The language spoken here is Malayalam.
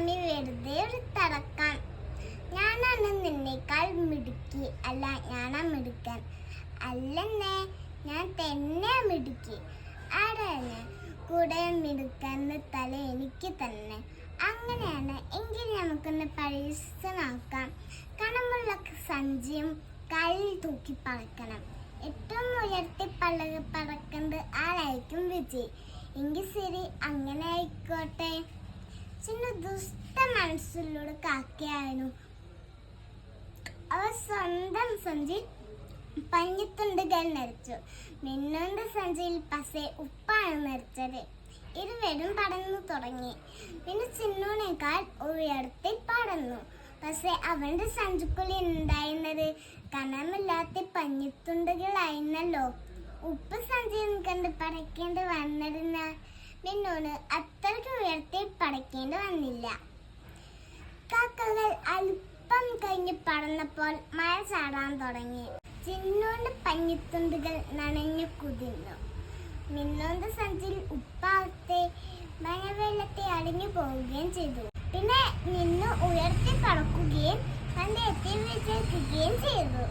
തമ്മിൽ വെറുതെ ഒരു തറക്കാം ഞാനാണ് നിന്നേക്കാൾ മിടുക്കി. അല്ല ഞാനാ മിടുക്കൻ. അല്ലെന്നേ ഞാൻ തന്നെ മിടുക്കി. ആരാണ്? കൂടെ മിടുക്കെന്ന് തല എനിക്ക് തന്നെ. അങ്ങനെയാണ് എങ്കിൽ നമുക്കൊന്ന് പരീക്ഷിച്ച് കണമുള്ള സഞ്ചിയും കയ്യിൽ തൂക്കി പറക്കണം. ഏറ്റവും ഉയർത്തി പളക പറക്കുന്നത് ആരായിരിക്കും വിജയ്? എങ്കിൽ ശരി അങ്ങനെ ആയിക്കോട്ടെ. ദുഷ്ട മനസ്സിലൂടെ കാക്കയായിരുന്നു. അവ സ്വന്തം സഞ്ചി പഞ്ഞിത്തുണ്ടുകൾ നിറച്ചു. മിന്നുണ്ട് സഞ്ചിയിൽ പസെ ഉപ്പാണ് നിറച്ചത് ഇരുവരും പടന്നു തുടങ്ങി. പിന്നെ ചിന്നൂനേക്കാൾ ഉയർത്തി പടന്നു പക്ഷേ അവന്റെ സഞ്ചിക്കുള്ളിൽ ഉണ്ടായിരുന്നത് കനമില്ലാത്ത പഞ്ഞിത്തുണ്ടുകളായിരുന്നല്ലോ. ഉപ്പ് സഞ്ചി കണ്ട് പടയ്ക്കേണ്ടി വന്നിരുന്ന മിന്നൂന് അത്രയ്ക്ക് ഉയർത്തി പടയ്ക്കേണ്ടി വന്നില്ല. കാക്കകൾ അല്പം കഴിഞ്ഞ് പറന്നപ്പോൾ മഴ ചാടാൻ തുടങ്ങി. ചിന്നോണ്ട് പഞ്ഞിത്തുണ്ടുകൾ നനഞ്ഞു കുതിർന്നു. മിന്നോന്റെ സഞ്ചിൽ ഉപ്പാകത്തെ മഴവെള്ളത്തെ അടിഞ്ഞു പോവുകയും ചെയ്തു. പിന്നെ നിന്ന് ഉയർത്തി പറക്കുകയും തന്റെ എത്തി വിജയിക്കുകയും ചെയ്തു.